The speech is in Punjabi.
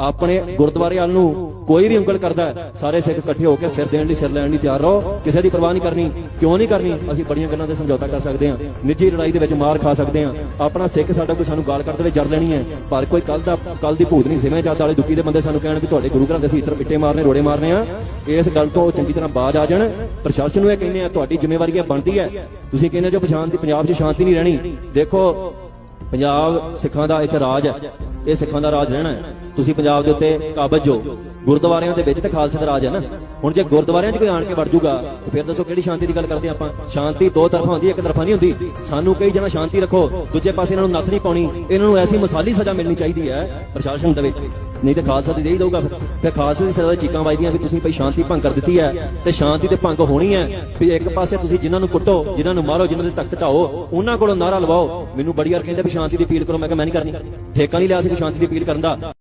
ਆਪਣੇ ਗੁਰਦੁਆਰੇ ਵੱਲ ਨੂੰ ਕੋਈ ਵੀ ਉਂਗਲ ਕਰਦਾ ਸਾਰੇ ਸਿੱਖ ਇਕੱਠੇ ਹੋ ਕੇ ਸਿਰ ਦੇਣ ਲਈ, ਸਿਰ ਲੈਣ ਲਈ ਤਿਆਰ ਰਹੋ। ਕਿਸੇ ਦੀ ਪਰਵਾਹ ਨਹੀਂ ਕਰਨੀ, ਕਿਉਂ ਨਹੀਂ ਕਰਨੀ? ਅਸੀਂ ਬੜੀਆਂ ਗੱਲਾਂ ਤੇ ਸਮਝੌਤਾ ਕਰ ਸਕਦੇ ਹਾਂ। ਨਿੱਜੀ ਲੜਾਈ ਦੇ ਵਿੱਚ ਮਾਰ ਖਾ ਸਕਦੇ ਹਾਂ। ਆਪਣਾ ਸਿੱਖ ਸਾਡਾ ਕੋਈ ਸਾਨੂੰ ਗਾਲ ਕੱਢ ਦੇਵੇ ਜਰ ਲੈਣੀ ਹੈ। ਪਰ ਕੋਈ ਕੱਲ ਦਾ ਕੱਲ ਦੀ ਭੂਤ ਨਹੀਂ। ਸਿਵੇਂ ਜਦ ਵਾਲੇ ਦੁੱਕੀ ਦੇ ਬੰਦੇ ਸਾਨੂੰ ਕਹਿਣ ਵੀ ਤੁਹਾਡੇ ਗੁਰੂ ਘਰਾਂ ਦੇ ਅਸੀਂ ਇੱਧਰ ਪਿੱਟੇ ਮਾਰਨੇ, ਰੋੜੇ ਮਾਰਨੇ ਆ। ਇਸ ਗੱਲ ਤੋਂ ਚੰਗੀ ਤਰ੍ਹਾਂ ਬਾਜ ਆ ਜਾਣ। ਪ੍ਰਸ਼ਾਸਨ ਨੂੰ ਇਹ ਕਹਿੰਦੇ ਆ, ਤੁਹਾਡੀ ਜ਼ਿੰਮੇਵਾਰੀ ਇਹ ਬਣਦੀ ਹੈ। ਤੁਸੀਂ ਕਹਿੰਦੇ ਜੋ, ਪਛਾਣ ਦੀ ਪੰਜਾਬ 'ਚ ਸ਼ਾਂਤੀ ਨਹੀਂ ਰਹਿਣੀ। ਦੇਖੋ, ਪੰਜਾਬ ਸਿੱਖਾਂ ਦਾ ਇੱਕ ਰਾਜ ਹੈ। ਇਹ ਸਿੱਖਾਂ ਦਾ ਰਾਜ ਰਹਿਣਾ ਹੈ। ਤੁਸੀਂ ਪੰਜਾਬ ਦੇ ਉੱਤੇ ਕਾਬਜ ਹੋ। ਗੁਰਦੁਆਰਿਆਂ ਦੇ ਵਿੱਚ ਤੇ ਖਾਲਸੇ ਦਾ ਰਾਜ ਹੈ ਨਾ। ਹੁਣ ਜੇ ਗੁਰਦੁਆਰਿਆਂ 'ਚ ਕੋਈ ਆਣ ਕੇ ਵੜ ਜੂਗਾ, ਤੇ ਫਿਰ ਦੱਸੋ ਕਿਹੜੀ ਸ਼ਾਂਤੀ ਦੀ ਗੱਲ ਕਰਦੇ ਆਪਾਂ? ਸ਼ਾਂਤੀ ਦੋ ਤਰਫਾ ਹੁੰਦੀ ਹੈ ਇੱਕ ਤਰਫਾ ਨਹੀਂ ਹੁੰਦੀ। ਸਾਨੂੰ ਕਈ ਜਣਾ, ਸ਼ਾਂਤੀ ਰੱਖੋ। ਦੂਜੇ ਪਾਸੇ ਇਹਨਾਂ ਨੂੰ ਨੱਥ ਨਹੀਂ ਪਾਉਣੀ। ਇਹਨਾਂ ਨੂੰ ਐਸੀ ਮਸਾਲੀ ਸਜ਼ਾ ਮਿਲਣੀ ਚਾਹੀਦੀ ਹੈ ਪ੍ਰਸ਼ਾਸਨ ਦੇ ਵਿੱਚ। ਨਹੀਂ ਤੇ ਖਾਲਸਾ ਦੀ ਦੇਈ ਦਊਗਾ ਫਿਰ। ਫਿਰ ਖਾਲਸੇ ਦੀ ਸਜ਼ਾ ਚੀਕਾਂ ਵੱਜਦੀਆਂ ਵੀ ਤੁਸੀਂ ਭਈ ਸ਼ਾਂਤੀ ਭੰਗ ਕਰ ਦਿੱਤੀ ਹੈ ਤੇ ਸ਼ਾਂਤੀ ਤੇ ਭੰਗ ਹੋਣੀ ਹੈ। ਵੀ ਇੱਕ ਪਾਸੇ ਤੁਸੀਂ ਜਿਨ੍ਹਾਂ ਨੂੰ ਕੁੱਟੋ, ਜਿਨ੍ਹਾਂ ਨੂੰ ਮਾਰੋ, ਜਿਨ੍ਹਾਂ ਦੇ ਤਖਤ ਢਾਓ, ਉਹਨਾਂ ਕੋਲੋਂ ਨਾਰਾ ਲਵਾਓ। ਮੈਨੂੰ ਬੜੀ ਵਾਰ ਕਹਿੰਦੇ ਵੀ ਸ਼ਾਂਤੀ ਦੀ ਅਪੀਲ ਕਰੋ। ਮੈਂ ਕਿਹਾ ਮੈਂ ਨਹੀਂ ਕਰਨੀ। ਠੇਕਾ ਨਹੀਂ ਲਿਆ ਸੀ ਵੀ ਸ਼ਾਂਤੀ ਦੀ ਅਪੀਲ ਕਰਨ ਦਾ।